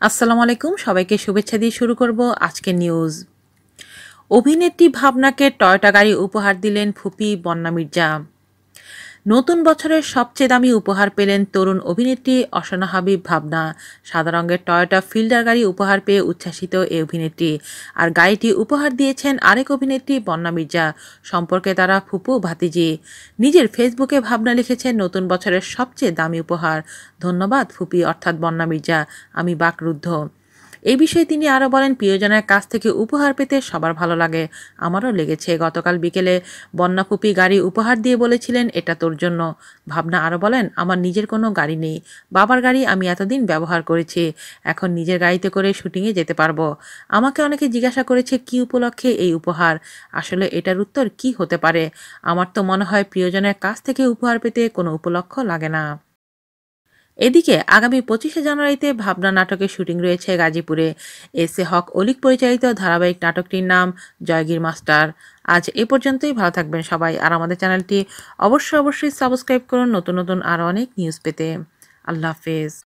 আসসালামু আলাইকুম, সবাইকে শুভেচ্ছা দিয়ে শুরু করব আজকের নিউজ অভিনেত্রী ভাবনাকে টয়টা গাড়ি উপহার দিলেন ফুপি বন্যা মির্জা নতুন বছরের সবচেয়ে দামি উপহার পেলেন তরুণ অভিনেত্রী অসনা হাবিব ভাবনা। সাদা রঙের টয়োটা ফিল্ডার গাড়ি উপহার পেয়ে উচ্ছ্বাসিত এই অভিনেত্রী। আর গাড়িটি উপহার দিয়েছেন আরেক অভিনেত্রী বন্যা মির্জা। সম্পর্কে তারা ফুপু ভাতিজি। নিজের ফেসবুকে ভাবনা লিখেছেন নতুন বছরের সবচেয়ে দামি উপহার। ধন্যবাদ ফুপি, অর্থাৎ বন্যা মির্জা। আমি বাকরুদ্ধ। এই বিষয়ে তিনি আরও বলেন, প্রিয়জনের কাছ থেকে উপহার পেতে সবার ভালো লাগে। আমারও লেগেছে। গতকাল বিকেলে বন্যাপুপি গাড়ি উপহার দিয়ে বলেছিলেন, এটা তোর জন্য। ভাবনা আরও বলেন, আমার নিজের কোনো গাড়ি নেই। বাবার গাড়ি আমি এতদিন ব্যবহার করেছি। এখন নিজের গাড়িতে করে শুটিংয়ে যেতে পারব। আমাকে অনেকে জিজ্ঞাসা করেছে, কি উপলক্ষে এই উপহার? আসলে এটার উত্তর কি হতে পারে? আমার তো মনে হয়, প্রিয়জনের কাছ থেকে উপহার পেতে কোনো উপলক্ষ লাগে না। এদিকে আগামী পঁচিশে জানুয়ারিতে ভাবনা নাটকের শুটিং রয়েছে গাজীপুরে। এস এ হক অলিক পরিচালিত ধারাবাহিক নাটকটির নাম জয়গির মাস্টার। আজ এ পর্যন্তই, ভালো থাকবেন সবাই। আর আমাদের চ্যানেলটি অবশ্যই অবশ্যই সাবস্ক্রাইব করুন, নতুন নতুন আরও অনেক নিউজ পেতে। আল্লাহ হাফেজ।